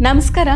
ನಮಸ್ಕಾರ.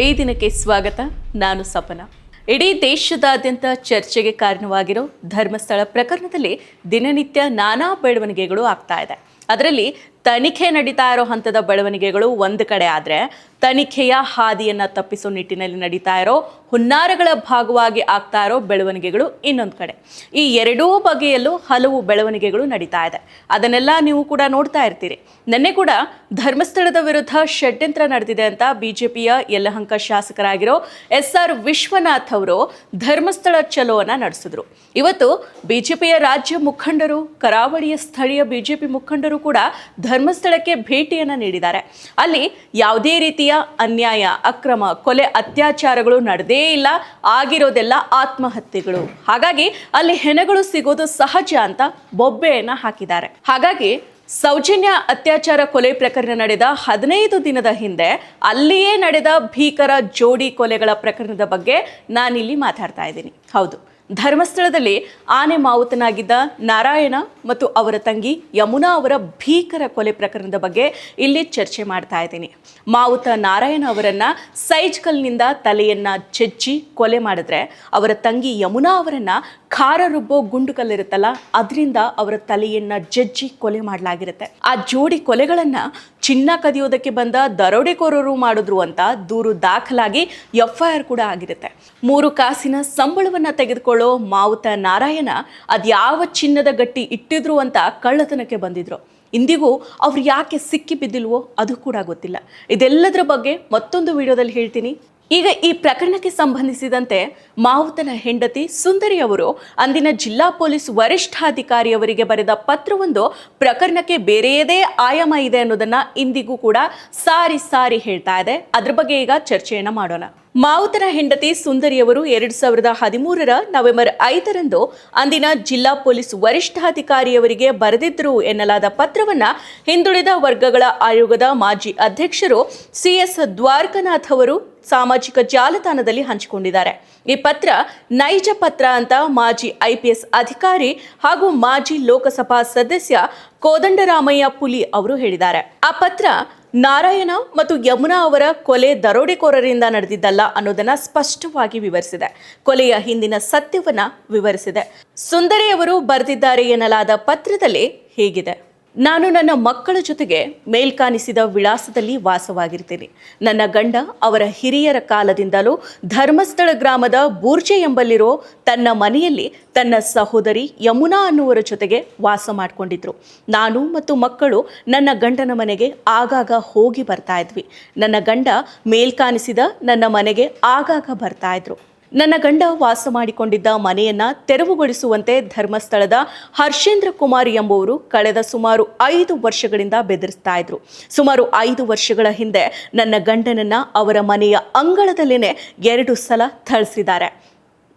ಈ ದಿನಕ್ಕೆ ಸ್ವಾಗತ. ನಾನು ಸಪನ. ಇಡೀ ದೇಶದಾದ್ಯಂತ ಚರ್ಚೆಗೆ ಕಾರಣವಾಗಿರೋ ಧರ್ಮಸ್ಥಳ ಪ್ರಕರಣದಲ್ಲಿ ದಿನನಿತ್ಯ ನಾನಾ ಬೆಳವಣಿಗೆಗಳು ಆಗ್ತಾ ಇದೆ. ಅದರಲ್ಲಿ ತನಿಖೆ ನಡೀತಾ ಇರೋ ಹಂತದ ಬೆಳವಣಿಗೆಗಳು ಒಂದು ಕಡೆ ಆದರೆ, ತನಿಖೆಯ ಹಾದಿಯನ್ನು ತಪ್ಪಿಸೋ ನಿಟ್ಟಿನಲ್ಲಿ ನಡೀತಾ ಇರೋ ಹುನ್ನಾರಗಳ ಭಾಗವಾಗಿ ಆಗ್ತಾ ಇರೋ ಬೆಳವಣಿಗೆಗಳು ಇನ್ನೊಂದು ಕಡೆ. ಈ ಎರಡೂ ಬಗೆಯಲ್ಲೂ ಹಲವು ಬೆಳವಣಿಗೆಗಳು ನಡೀತಾ ಇದೆ. ಅದನ್ನೆಲ್ಲ ನೀವು ಕೂಡ ನೋಡ್ತಾ ಇರ್ತೀರಿ. ನಿನ್ನೆ ಕೂಡ ಧರ್ಮಸ್ಥಳದ ವಿರುದ್ಧ ಷಡ್ಯಂತ್ರ ನಡೆದಿದೆ ಅಂತ ಬಿಜೆಪಿಯ ಯಲಹಂಕ ಶಾಸಕರಾಗಿರೋ ಎಸ್ ಆರ್ ವಿಶ್ವನಾಥ್ ಅವರು ಧರ್ಮಸ್ಥಳ ಚಲೋವನ್ನ ನಡೆಸಿದ್ರು. ಇವತ್ತು ಬಿಜೆಪಿಯ ರಾಜ್ಯ ಮುಖಂಡರು, ಕರಾವಳಿಯ ಸ್ಥಳೀಯ ಬಿಜೆಪಿ ಮುಖಂಡರು ಕೂಡ ಧರ್ಮಸ್ಥಳಕ್ಕೆ ಭೇಟಿಯನ್ನು ನೀಡಿದ್ದಾರೆ. ಅಲ್ಲಿ ಯಾವುದೇ ರೀತಿಯ ಅನ್ಯಾಯ, ಅಕ್ರಮ, ಕೊಲೆ, ಅತ್ಯಾಚಾರಗಳು ನಡೆದೇ ಇಲ್ಲ, ಆಗಿರೋದೆಲ್ಲ ಆತ್ಮಹತ್ಯೆಗಳು. ಹಾಗಾಗಿ ಅಲ್ಲಿ ಹೆಣಗಳು ಸಿಗೋದು ಸಹಜ ಅಂತ ಬೊಬ್ಬೆಯನ್ನ ಹಾಕಿದ್ದಾರೆ. ಹಾಗಾಗಿ ಸೌಜನ್ಯ ಅತ್ಯಾಚಾರ ಕೊಲೆ ಪ್ರಕರಣ ನಡೆದ ಹದಿನೈದು ದಿನದ ಹಿಂದೆ ಅಲ್ಲಿಯೇ ನಡೆದ ಭೀಕರ ಜೋಡಿ ಕೊಲೆಗಳ ಪ್ರಕರಣದ ಬಗ್ಗೆ ನಾನಿಲ್ಲಿ ಮಾತಾಡ್ತಾ ಇದ್ದೀನಿ. ಹೌದು. ಧರ್ಮಸ್ಥಳದಲ್ಲಿ ಆನೆ ಮಾವುತನಾಗಿದ್ದ ನಾರಾಯಣ ಮತ್ತು ಅವರ ತಂಗಿ ಯಮುನಾ ಅವರ ಭೀಕರ ಕೊಲೆ ಪ್ರಕರಣದ ಬಗ್ಗೆ ಇಲ್ಲಿ ಚರ್ಚೆ ಮಾಡ್ತಾ ಇದ್ದೀನಿ. ಮಾವುತ ನಾರಾಯಣ ಅವರನ್ನ ಸೈಜ್ಕಲ್ನಿಂದ ತಲೆಯನ್ನು ಜಜ್ಜಿ ಕೊಲೆ ಮಾಡಿದ್ರೆ ಅವರ ತಂಗಿ ಯಮುನಾ ಅವರನ್ನ ಖಾರ ರುಬ್ಬೋ ಗುಂಡು ಕಲ್ಲಿರುತ್ತಲ್ಲ ಅದರಿಂದ ಅವರ ತಲೆಯನ್ನ ಜಜ್ಜಿ ಕೊಲೆ ಮಾಡಲಾಗಿರುತ್ತೆ. ಆ ಜೋಡಿ ಕೊಲೆಗಳನ್ನ ಚಿನ್ನ ಕದಿಯೋದಕ್ಕೆ ಬಂದ ದರೋಡೆಕೋರರು ಮಾಡಿದ್ರು ಅಂತ ದೂರು ದಾಖಲಾಗಿ ಎಫ್ಐಆರ್ ಕೂಡ ಆಗಿರುತ್ತೆ. ಮೂರು ಕಾಸಿನ ಸಂಬಳವನ್ನ ತೆಗೆದುಕೊಳ್ಳೋ ಮಾವುತ ನಾರಾಯಣ ಅದ್ಯಾವ ಚಿನ್ನದ ಗಟ್ಟಿ ಇಟ್ಟಿದ್ರು ಅಂತ ಕಳ್ಳತನಕ್ಕೆ ಬಂದಿದ್ರು. ಇಂದಿಗೂ ಅವ್ರು ಯಾಕೆ ಸಿಕ್ಕಿ ಬಿದ್ದಿಲ್ವೋ ಅದು ಕೂಡ ಗೊತ್ತಿಲ್ಲ. ಇದೆಲ್ಲದರ ಬಗ್ಗೆ ಮತ್ತೊಂದು ವಿಡಿಯೋದಲ್ಲಿ ಹೇಳ್ತೀನಿ. ಈಗ ಈ ಪ್ರಕರಣಕ್ಕೆ ಸಂಬಂಧಿಸಿದಂತೆ ಮಾವುತನ ಹೆಂಡತಿ ಸುಂದರಿ ಅವರು ಅಂದಿನ ಜಿಲ್ಲಾ ಪೊಲೀಸ್ ವರಿಷ್ಠಾಧಿಕಾರಿಯವರಿಗೆ ಬರೆದ ಪತ್ರವೊಂದು ಪ್ರಕರಣಕ್ಕೆ ಬೇರೆಯದೇ ಆಯಾಮ ಇದೆ ಅನ್ನೋದನ್ನ ಇಂದಿಗೂ ಕೂಡ ಸಾರಿ ಸಾರಿ ಹೇಳ್ತಾ ಇದೆ. ಅದ್ರ ಬಗ್ಗೆ ಈಗ ಚರ್ಚೆಯನ್ನ ಮಾಡೋಣ. ಮಾವುತನ ಹೆಂಡತಿ ಸುಂದರಿಯವರು ಎರಡು ಸಾವಿರದ ಹದಿಮೂರರ ನವೆಂಬರ್ ಐದರಂದು ಅಂದಿನ ಜಿಲ್ಲಾ ಪೊಲೀಸ್ ವರಿಷ್ಠಾಧಿಕಾರಿಯವರಿಗೆ ಬರೆದಿದ್ದರು ಎನ್ನಲಾದ ಪತ್ರವನ್ನ ಹಿಂದುಳಿದ ವರ್ಗಗಳ ಆಯೋಗದ ಮಾಜಿ ಅಧ್ಯಕ್ಷರು ಸಿಎಸ್ ದ್ವಾರಕನಾಥ್ ಅವರು ಸಾಮಾಜಿಕ ಜಾಲತಾಣದಲ್ಲಿ ಹಂಚಿಕೊಂಡಿದ್ದಾರೆ. ಈ ಪತ್ರ ನೈಜ ಪತ್ರ ಅಂತ ಮಾಜಿ ಐಪಿಎಸ್ ಅಧಿಕಾರಿ ಹಾಗೂ ಮಾಜಿ ಲೋಕಸಭಾ ಸದಸ್ಯ ಕೋದಂಡರಾಮಯ್ಯ ಪುಲಿ ಅವರು ಹೇಳಿದ್ದಾರೆ. ಆ ಪತ್ರ ನಾರಾಯಣ ಮತ್ತು ಯಮುನಾ ಅವರ ಕೊಲೆ ದರೋಡೆಕೋರರಿಂದ ನಡೆದಿದ್ದಲ್ಲ ಅನ್ನೋದನ್ನ ಸ್ಪಷ್ಟವಾಗಿ ವಿವರಿಸಿದೆ. ಕೊಲೆಯ ಹಿಂದಿನ ಸತ್ಯವನ್ನ ವಿವರಿಸಿದೆ. ಸುಂದರಿಯವರು ಬರೆದಿದ್ದಾರೆ ಎನ್ನಲಾದ ಪತ್ರದಲ್ಲಿ ಹೀಗಿದೆ. ನಾನು ನನ್ನ ಮಕ್ಕಳ ಜೊತೆಗೆ ಮೇಲ್ಕಾನಿಸಿದ ವಿಳಾಸದಲ್ಲಿ ವಾಸವಾಗಿರ್ತೀನಿ. ನನ್ನ ಗಂಡ ಅವರ ಹಿರಿಯರ ಕಾಲದಿಂದಲೂ ಧರ್ಮಸ್ಥಳ ಗ್ರಾಮದ ಬೂರ್ಜೆ ಎಂಬಲ್ಲಿರೋ ತನ್ನ ಮನೆಯಲ್ಲಿ ತನ್ನ ಸಹೋದರಿ ಯಮುನಾ ಅನ್ನುವರ ಜೊತೆಗೆ ವಾಸ ಮಾಡಿಕೊಂಡಿದ್ರು. ನಾನು ಮತ್ತು ಮಕ್ಕಳು ನನ್ನ ಗಂಡನ ಮನೆಗೆ ಆಗಾಗ ಹೋಗಿ ಬರ್ತಾ ಇದ್ವಿ. ನನ್ನ ಗಂಡ ಮೇಲ್ಕಾಣಿಸಿದ ನನ್ನ ಮನೆಗೆ ಆಗಾಗ ಬರ್ತಾ ಇದ್ರು. ನನ್ನ ಗಂಡ ವಾಸ ಮಾಡಿಕೊಂಡಿದ್ದ ಮನೆಯನ್ನ ತೆರವುಗೊಳಿಸುವಂತೆ ಧರ್ಮಸ್ಥಳದ ಹರ್ಷೇಂದ್ರ ಕುಮಾರ್ ಎಂಬುವರು ಕಳೆದ ಸುಮಾರು ಐದು ವರ್ಷಗಳಿಂದ ಬೆದರಿಸ್ತಾ ಇದ್ರು. ಸುಮಾರು ಐದು ವರ್ಷಗಳ ಹಿಂದೆ ನನ್ನ ಗಂಡನನ್ನ ಅವರ ಮನೆಯ ಅಂಗಳದಲ್ಲೇನೆ ಎರಡು ಸಲ ಥಳಿಸಿದ್ದಾರೆ.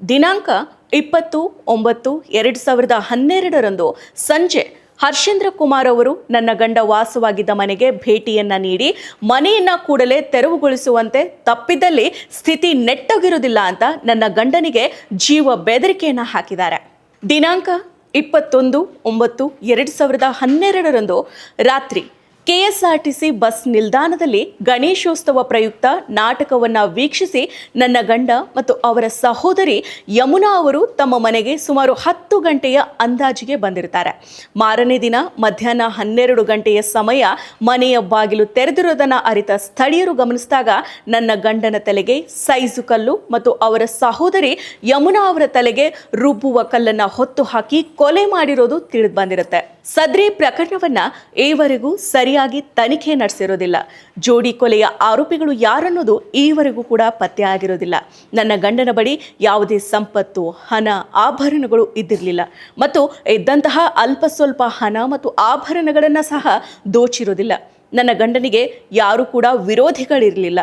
ದಿನಾಂಕ ಇಪ್ಪತ್ತು, ಒಂಬತ್ತು, ಎರಡು ಸಾವಿರದ ಹನ್ನೆರಡರಂದು ಸಂಜೆ ಹರ್ಷೇಂದ್ರ ಕುಮಾರ್ ಅವರು ನನ್ನ ಗಂಡ ವಾಸವಾಗಿದ್ದ ಮನೆಗೆ ಭೇಟಿಯನ್ನ ನೀಡಿ ಮನೆಯನ್ನ ಕೂಡಲೇ ತೆರವುಗೊಳಿಸುವಂತೆ ತಪ್ಪಿದಲ್ಲಿ ಸ್ಥಿತಿ ನೆಟ್ಟಗಿರುವುದಿಲ್ಲ ಅಂತ ನನ್ನ ಗಂಡನಿಗೆ ಜೀವ ಬೆದರಿಕೆಯನ್ನ ಹಾಕಿದ್ದಾರೆ. ದಿನಾಂಕ ಇಪ್ಪತ್ತೊಂದು ಒಂಬತ್ತು ಎರಡು ಸಾವಿರದ ಹನ್ನೆರಡರಂದು ರಾತ್ರಿ ಕೆಎಸ್ಆರ್ಟಿಸಿ ಬಸ್ ನಿಲ್ದಾಣದಲ್ಲಿ ಗಣೇಶೋತ್ಸವ ಪ್ರಯುಕ್ತ ನಾಟಕವನ್ನ ವೀಕ್ಷಿಸಿ ನನ್ನ ಗಂಡ ಮತ್ತು ಅವರ ಸಹೋದರಿ ಯಮುನಾ ಅವರು ತಮ್ಮ ಮನೆಗೆ ಸುಮಾರು ಹತ್ತು ಗಂಟೆಯ ಅಂದಾಜಿಗೆ ಬಂದಿರ್ತಾರೆ. ಮಾರನೇ ದಿನ ಮಧ್ಯಾಹ್ನ ಹನ್ನೆರಡು ಗಂಟೆಯ ಸಮಯ ಮನೆಯ ಬಾಗಿಲು ತೆರೆದಿರೋದನ್ನು ಅರಿತ ಸ್ಥಳೀಯರು ಗಮನಿಸಿದಾಗ ನನ್ನ ಗಂಡನ ತಲೆಗೆ ಸೈಜು ಕಲ್ಲು ಮತ್ತು ಅವರ ಸಹೋದರಿ ಯಮುನಾ ಅವರ ತಲೆಗೆ ರುಬ್ಬುವ ಕಲ್ಲನ್ನು ಹೊತ್ತು ಹಾಕಿ ಕೊಲೆ ಮಾಡಿರೋದು ತಿಳಿದು ಬಂದಿರುತ್ತೆ. ಸದ್ರಿ ಪ್ರಕರಣವನ್ನ ಈವರೆಗೂ ಸರಿಯಾಗಿ ತನಿಖೆ ನಡೆಸಿರೋದಿಲ್ಲ. ಜೋಡಿ ಕೊಲೆಯ ಆರೋಪಿಗಳು ಯಾರನ್ನೋದು ಈವರೆಗೂ ಕೂಡ ಪತ್ತೆ ಆಗಿರೋದಿಲ್ಲ. ನನ್ನ ಗಂಡನ ಬಳಿ ಯಾವುದೇ ಸಂಪತ್ತು, ಹಣ, ಆಭರಣಗಳು ಇದ್ದಿರಲಿಲ್ಲ. ಮತ್ತು ಇದ್ದಂತಹ ಅಲ್ಪ ಸ್ವಲ್ಪ ಹಣ ಮತ್ತು ಆಭರಣಗಳನ್ನು ಸಹ ದೋಚಿರೋದಿಲ್ಲ. ನನ್ನ ಗಂಡನಿಗೆ ಯಾರು ಕೂಡ ವಿರೋಧಿಗಳಿರಲಿಲ್ಲ.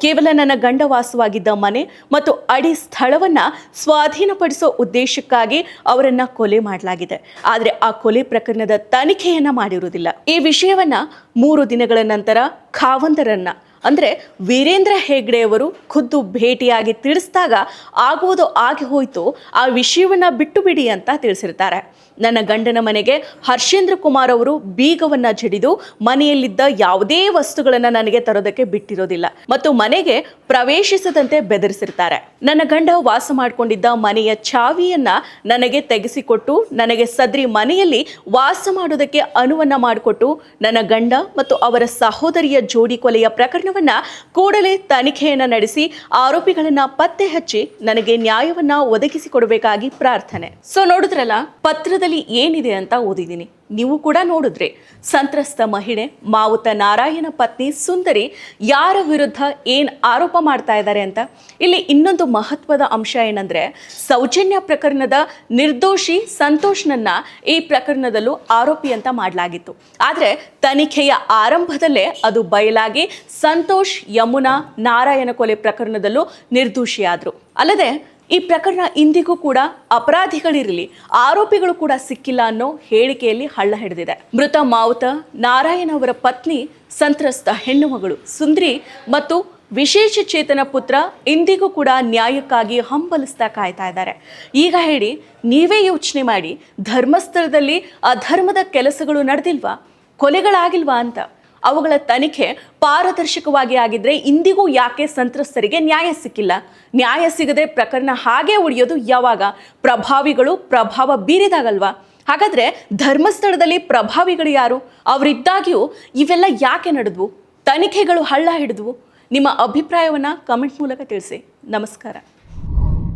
ಕೇವಲ ನನ್ನ ಗಂಡ ವಾಸವಾಗಿದ್ದ ಮನೆ ಮತ್ತು ಅಡಿ ಸ್ಥಳವನ್ನ ಸ್ವಾಧೀನಪಡಿಸೋ ಉದ್ದೇಶಕ್ಕಾಗಿ ಅವರನ್ನ ಕೊಲೆ ಮಾಡಲಾಗಿದೆ. ಆದರೆ ಆ ಕೊಲೆ ಪ್ರಕರಣದ ತನಿಖೆಯನ್ನ ಮಾಡಿರುವುದಿಲ್ಲ. ಈ ವಿಷಯವನ್ನ ಮೂರು ದಿನಗಳ ನಂತರ ಖಾವಂದರನ್ನ ಅಂದ್ರೆ ವೀರೇಂದ್ರ ಹೆಗ್ಡೆಯವರು ಖುದ್ದು ಭೇಟಿಯಾಗಿ ತಿಳಿಸಿದಾಗ ಆಗುವುದು ಆಗಿ ಹೋಯಿತು, ಆ ವಿಷಯವನ್ನ ಬಿಟ್ಟು ಬಿಡಿ ಅಂತ ತಿಳಿಸಿರ್ತಾರೆ. ನನ್ನ ಗಂಡನ ಮನೆಗೆ ಹರ್ಷೇಂದ್ರ ಕುಮಾರ್ ಅವರು ಬೀಗವನ್ನ ಜಡಿದು ಮನೆಯಲ್ಲಿದ್ದ ಯಾವುದೇ ವಸ್ತುಗಳನ್ನ ನನಗೆ ತರೋದಕ್ಕೆ ಬಿಟ್ಟಿರೋದಿಲ್ಲ ಮತ್ತು ಮನೆಗೆ ಪ್ರವೇಶಿಸದಂತೆ ಬೆದರಿಸಿರ್ತಾರೆ. ನನ್ನ ಗಂಡ ವಾಸ ಮಾಡಿಕೊಂಡಿದ್ದ ಮನೆಯ ಚಾವಿಯನ್ನ ನನಗೆ ತೆಗೆಸಿಕೊಟ್ಟು, ನನಗೆ ಸದ್ರಿ ಮನೆಯಲ್ಲಿ ವಾಸ ಮಾಡೋದಕ್ಕೆ ಅನುವನ್ನ ಮಾಡಿಕೊಟ್ಟು, ನನ್ನ ಗಂಡ ಮತ್ತು ಅವರ ಸಹೋದರಿಯ ಜೋಡಿ ಕೊಲೆಯ ಪ್ರಕರಣವನ್ನ ಕೂಡಲೇ ತನಿಖೆಯನ್ನ ನಡೆಸಿ ಆರೋಪಿಗಳನ್ನ ಪತ್ತೆ ಹಚ್ಚಿ ನನಗೆ ನ್ಯಾಯವನ್ನ ಒದಗಿಸಿಕೊಡಬೇಕಾಗಿ ಪ್ರಾರ್ಥನೆ. ಸೊ ನೋಡಿದ್ರಲ್ಲ, ಪತ್ರದಲ್ಲಿ ಏನಿದೆ ಅಂತ ಓದಿದ್ದೀನಿ. ನೀವು ಕೂಡ ನೋಡಿದ್ರಿ. ಸಂತ್ರಸ್ತ ಮಹಿಳೆ, ಮಾವುತ ನಾರಾಯಣ ಪತ್ನಿ, ಸುಂದರಿ, ಯಾರ ವಿರುದ್ಧ ಏನ್ ಆರೋಪ ಮಾಡ್ತಾ ಇದ್ದಾರೆ ಅಂತ. ಇಲ್ಲಿ ಇನ್ನೊಂದು ಮಹತ್ವದ ಅಂಶ ಏನಂದ್ರೆ, ಸೌಜನ್ಯ ಪ್ರಕರಣದ ನಿರ್ದೋಷಿ ಸಂತೋಷ್ನನ್ನ ಈ ಪ್ರಕರಣದಲ್ಲೂ ಆರೋಪಿ ಅಂತ ಮಾಡಲಾಗಿತ್ತು. ಆದರೆ ತನಿಖೆಯ ಆರಂಭದಲ್ಲೇ ಅದು ಬಯಲಾಗಿ ಸಂತೋಷ್ ಯಮುನಾ ನಾರಾಯಣ ಕೊಲೆ ಪ್ರಕರಣದಲ್ಲೂ ನಿರ್ದೋಷಿಯಾದರು. ಅಲ್ಲದೆ ಈ ಪ್ರಕರಣ ಇಂದಿಗೂ ಕೂಡ ಅಪರಾಧಿಗಳಿರಲಿ, ಆರೋಪಿಗಳು ಕೂಡ ಸಿಕ್ಕಿಲ್ಲ ಅನ್ನೋ ಹೇಳಿಕೆಯಲ್ಲಿ ಹಳ್ಳ ಹಿಡಿದಿದೆ. ಮೃತ ಮಾವುತ, ನಾರಾಯಣ ಅವರ ಪತ್ನಿ, ಸಂತ್ರಸ್ತ ಹೆಣ್ಣು ಮಗಳು ಸುಂದ್ರಿ ಮತ್ತು ವಿಶೇಷ ಚೇತನ ಪುತ್ರ ಇಂದಿಗೂ ಕೂಡ ನ್ಯಾಯಕ್ಕಾಗಿ ಹಂಬಲಿಸ್ತಾ ಕಾಯ್ತಾ ಇದ್ದಾರೆ. ಈಗ ಹೇಳಿ, ನೀವೇ ಯೋಚನೆ ಮಾಡಿ, ಧರ್ಮಸ್ಥಳದಲ್ಲಿ ಅಧರ್ಮದ ಕೆಲಸಗಳು ನಡೆದಿಲ್ವಾ? ಕೊಲೆಗಳಾಗಿಲ್ವಾ ಅಂತ? ಅವುಗಳ ತನಿಖೆ ಪಾರದರ್ಶಕವಾಗಿ ಆಗಿದ್ರೆ ಇಂದಿಗೂ ಯಾಕೆ ಸಂತ್ರಸ್ತರಿಗೆ ನ್ಯಾಯ ಸಿಕ್ಕಿಲ್ಲ? ನ್ಯಾಯ ಸಿಗದೆ ಪ್ರಕರಣ ಹಾಗೆ ಉಳಿಯೋದು ಯಾವಾಗ? ಪ್ರಭಾವಿಗಳು ಪ್ರಭಾವ ಬೀರಿದಾಗಲ್ವಾ? ಹಾಗಾದ್ರೆ ಧರ್ಮಸ್ಥಳದಲ್ಲಿ ಪ್ರಭಾವಿಗಳು ಯಾರು? ಅವರಿದ್ದಾಗ್ಯೂ ಇವೆಲ್ಲ ಯಾಕೆ ನಡೆದ್ವು? ತನಿಖೆಗಳು ಹಳ್ಳ ಹಿಡಿದ್ವು? ನಿಮ್ಮ ಅಭಿಪ್ರಾಯವನ್ನು ಕಮೆಂಟ್ ಮೂಲಕ ತಿಳಿಸಿ. ನಮಸ್ಕಾರ.